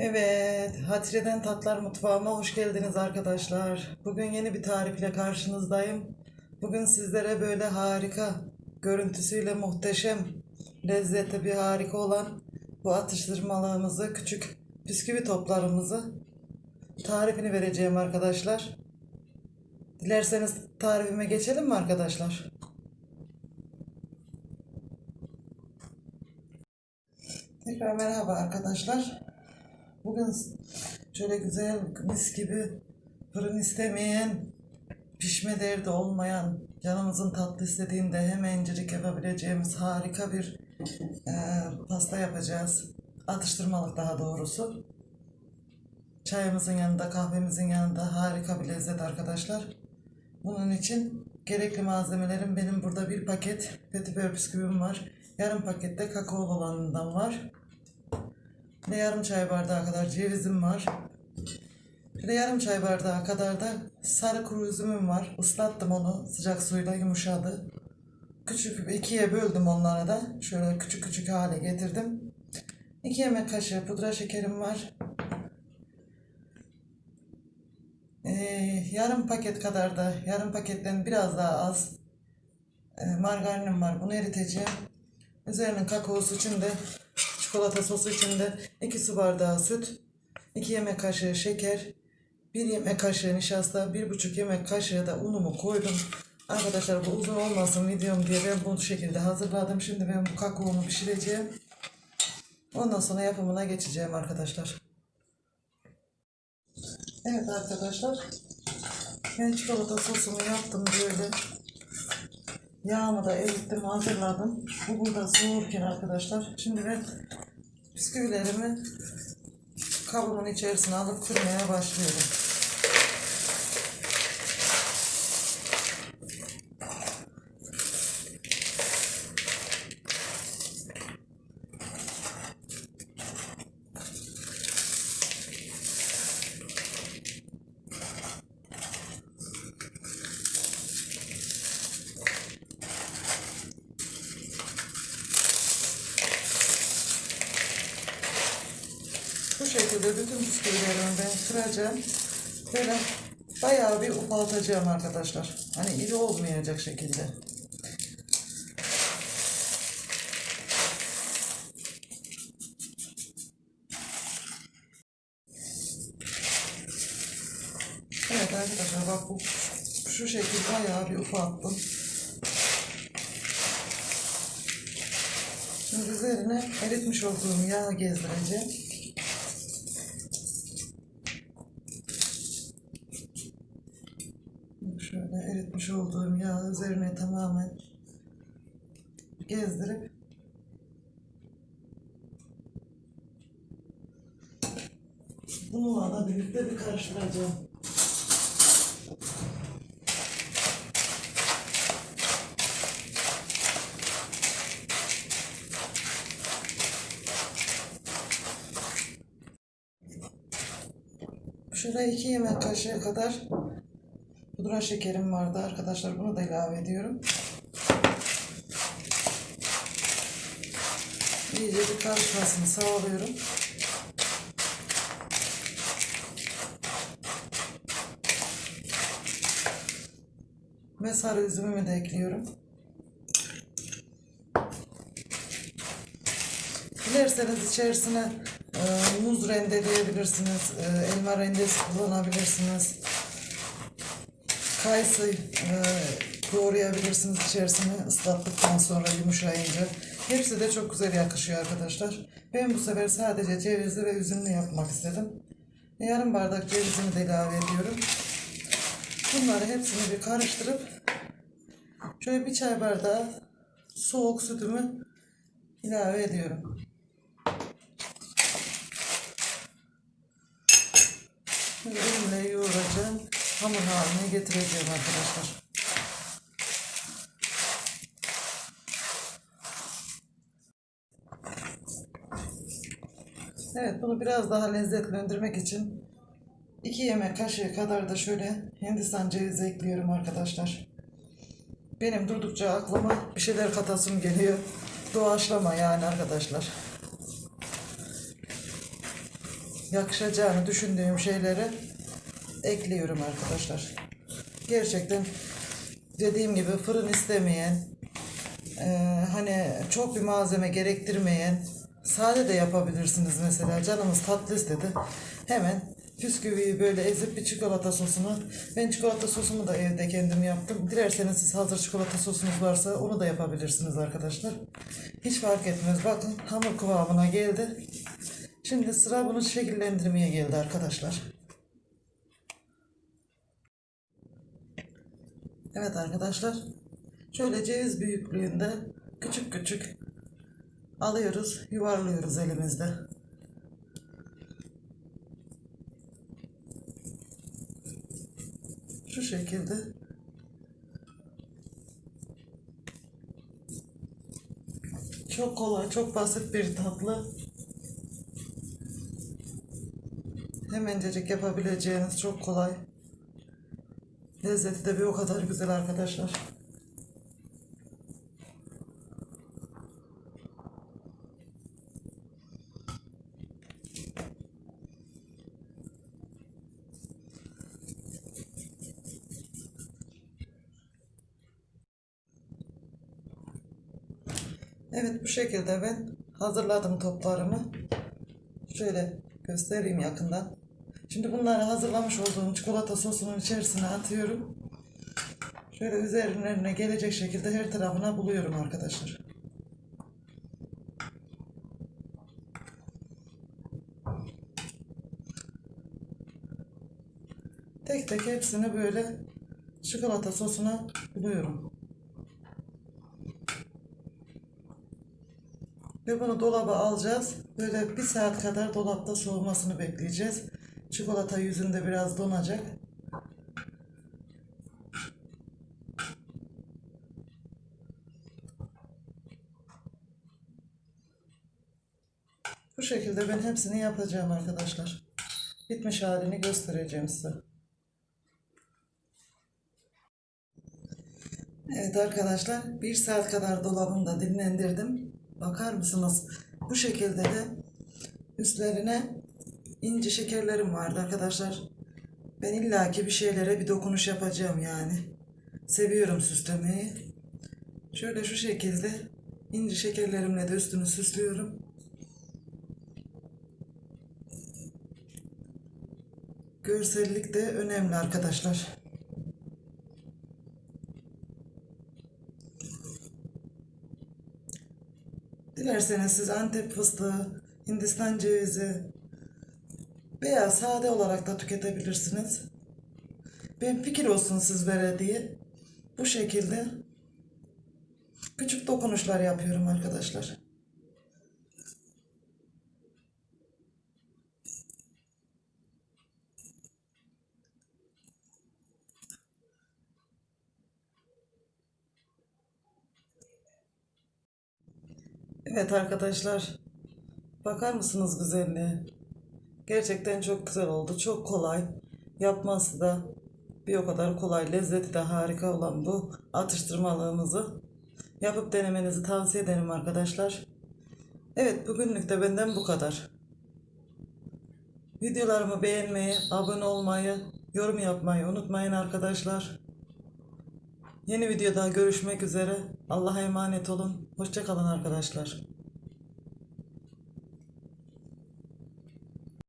Evet, Hatice'den Tatlar Mutfağıma hoş geldiniz arkadaşlar. Bugün yeni bir tarifle karşınızdayım. Bugün sizlere böyle harika, görüntüsüyle muhteşem, lezzeti bir harika olan bu atıştırmalarımızı, küçük bisküvi toplarımızı tarifini vereceğim arkadaşlar. Dilerseniz tarifime geçelim mi arkadaşlar? Tekrar merhaba arkadaşlar. Bugün şöyle güzel mis gibi fırın istemeyen, pişme derdi olmayan, canımızın tatlı istediğinde hemencecik yapabileceğimiz harika bir e, pasta yapacağız. Atıştırmalık daha doğrusu. Çayımızın yanında, kahvemizin yanında harika bir lezzet arkadaşlar. Bunun için gerekli malzemelerim benim burada bir paket petibör bisküvim var. Yarım pakette kakaolu olanından var. Bir de yarım çay bardağı kadar cevizim var. Bir de yarım çay bardağı kadar da sarı kuru üzümüm var. Islattım onu sıcak suyla yumuşadı. Küçük ikiye böldüm onları da. Şöyle küçük küçük hale getirdim. 2 yemek kaşığı pudra şekerim var. Ee, yarım paket kadar da yarım paketten biraz daha az e, margarinim var. Bunu eriteceğim. Üzerinin kakaosu için de çikolata sosu için de 2 su bardağı süt, 2 yemek kaşığı şeker, 1 yemek kaşığı nişasta, 1,5 yemek kaşığı da unumu koydum. Arkadaşlar bu uzun olmasın videom diye ben bu şekilde hazırladım. Şimdi ben bu kakaomu pişireceğim. Ondan sonra yapımına geçeceğim arkadaşlar. Evet arkadaşlar. Ben çikolata sosumu yaptım böyle. Yağımı da erittim, hazırladım. Bu burada soğurken arkadaşlar. Şimdi ben bisküvilerimi kabımın içerisine alıp kırmaya başlıyorum. Bu şekilde bütün bisküvilerimi ben kıracağım. Böyle bayağı bir ufaltacağım arkadaşlar. Hani iri olmayacak şekilde. Evet arkadaşlar bak bu şu şekilde bayağı bir ufalttım. Şimdi üzerine eritmiş olduğum yağı gezdireceğim. Şöyle eritmiş olduğum yağı üzerine tamamen gezdirip bununla da birlikte bir karıştıracağım. Şuraya iki yemek kaşığı kadar pudra şekerim vardı arkadaşlar. Bunu da ilave ediyorum. İyice bir karışmasını sağlıyorum. Ve sarı üzümümü de ekliyorum. Dilerseniz içerisine e, muz rendeleyebilirsiniz, e, elma rendesi kullanabilirsiniz. Kayısı e, doğrayabilirsiniz içerisine ıslattıktan sonra yumuşayınca. Hepsi de çok güzel yakışıyor arkadaşlar. Ben bu sefer sadece cevizli ve üzümlü yapmak istedim. Yarım bardak cevizimi de ilave ediyorum. Bunları hepsini bir karıştırıp şöyle bir çay bardağı soğuk sütümü ilave ediyorum. Şimdi elimle yoğuracağım. Hamur haline getireceğim arkadaşlar. Evet bunu biraz daha lezzetlendirmek için 2 yemek kaşığı kadar da şöyle Hindistan cevizi ekliyorum arkadaşlar. Benim durdukça aklıma bir şeyler katasım geliyor. Doğaçlama yani arkadaşlar. yakışacağını düşündüğüm şeyleri ekliyorum arkadaşlar. Gerçekten dediğim gibi fırın istemeyen, eee, hani çok bir malzeme gerektirmeyen, sade de yapabilirsiniz mesela. Canımız tatlı istedi. Hemen bisküviyi böyle ezip bir çikolata sosunu, ben çikolata sosumu da evde kendim yaptım. Dilerseniz siz hazır çikolata sosunuz varsa onu da yapabilirsiniz arkadaşlar. Hiç fark etmez. Bakın hamur kıvamına geldi. Şimdi sıra bunu şekillendirmeye geldi arkadaşlar. Evet arkadaşlar. Şöyle ceviz büyüklüğünde küçük küçük alıyoruz, yuvarlıyoruz elimizde. Şu şekilde. Çok kolay, çok basit bir tatlı. Hemencecik yapabileceğiniz çok kolay. Lezzeti de bir o kadar güzel arkadaşlar. Evet bu şekilde ben hazırladım toplarımı. Şöyle göstereyim yakından. Şimdi bunları hazırlamış olduğum çikolata sosunun içerisine atıyorum. Şöyle üzerlerine gelecek şekilde her tarafına buluyorum arkadaşlar. Tek tek hepsini böyle çikolata sosuna buluyorum. Ve bunu dolaba alacağız. Böyle bir saat kadar dolapta soğumasını bekleyeceğiz. Çikolata yüzünde biraz donacak. Bu şekilde ben hepsini yapacağım arkadaşlar. Bitmiş halini göstereceğim size. Evet arkadaşlar bir saat kadar dolabımda dinlendirdim. Bakar mısınız? Bu şekilde de üstlerine ince şekerlerim vardı arkadaşlar. Ben illaki bir şeylere bir dokunuş yapacağım yani. Seviyorum süslemeyi. Şöyle şu şekilde ince şekerlerimle de üstünü süslüyorum. Görsellik de önemli arkadaşlar. Dilerseniz siz Antep fıstığı, Hindistan cevizi veya sade olarak da tüketebilirsiniz. Ben fikir olsun sizlere diye bu şekilde küçük dokunuşlar yapıyorum arkadaşlar. Evet arkadaşlar. Bakar mısınız güzelliğe? Gerçekten çok güzel oldu. Çok kolay. Yapması da bir o kadar kolay. Lezzeti de harika olan bu atıştırmalığımızı yapıp denemenizi tavsiye ederim arkadaşlar. Evet bugünlük de benden bu kadar. Videolarımı beğenmeyi, abone olmayı, yorum yapmayı unutmayın arkadaşlar. Yeni videoda görüşmek üzere. Allah'a emanet olun. Hoşçakalın arkadaşlar.